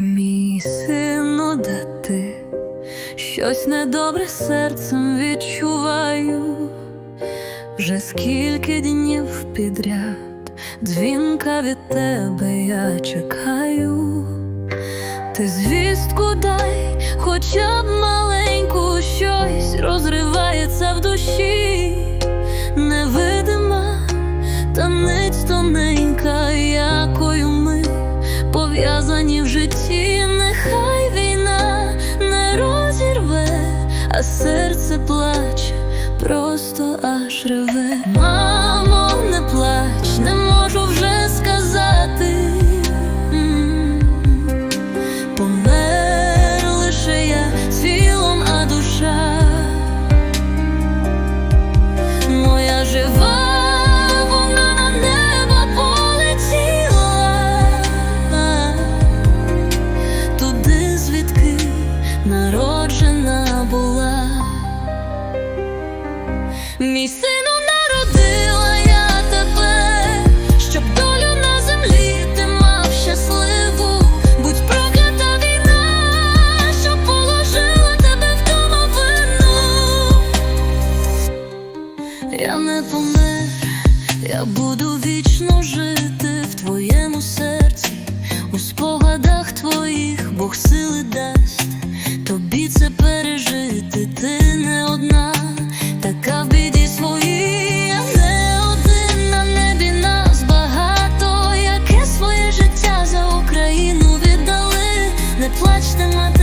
Мій сину, де ти? Щось недобре серцем відчуваю. Вже скільки днів підряд дзвінка від тебе я чекаю. Ти звістку дай, хоча б маленьку щось розривається в душі, невидима та нить тоненька, якою пов'язані в житті, нехай війна не розірве, а серце плаче, просто аж реве. Помер, я буду вічно жити в твоєму серці, у спогадах твоїх Бог сили дасть, тобі це пережити, ти не одна, така в біді своїй, не один. На небі нас багато, яке своє життя за Україну віддали, не матері,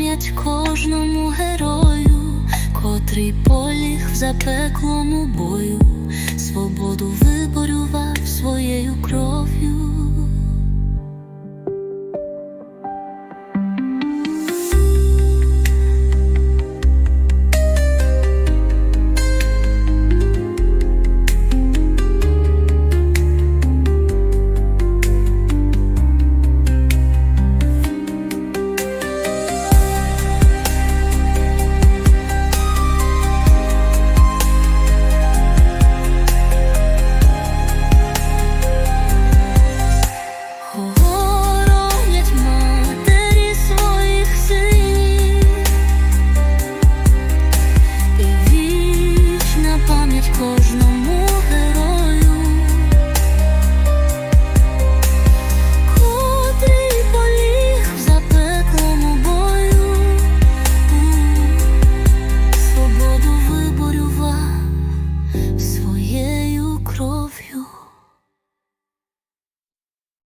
пам'ять кожному герою, котрий поліг в запеклому бою,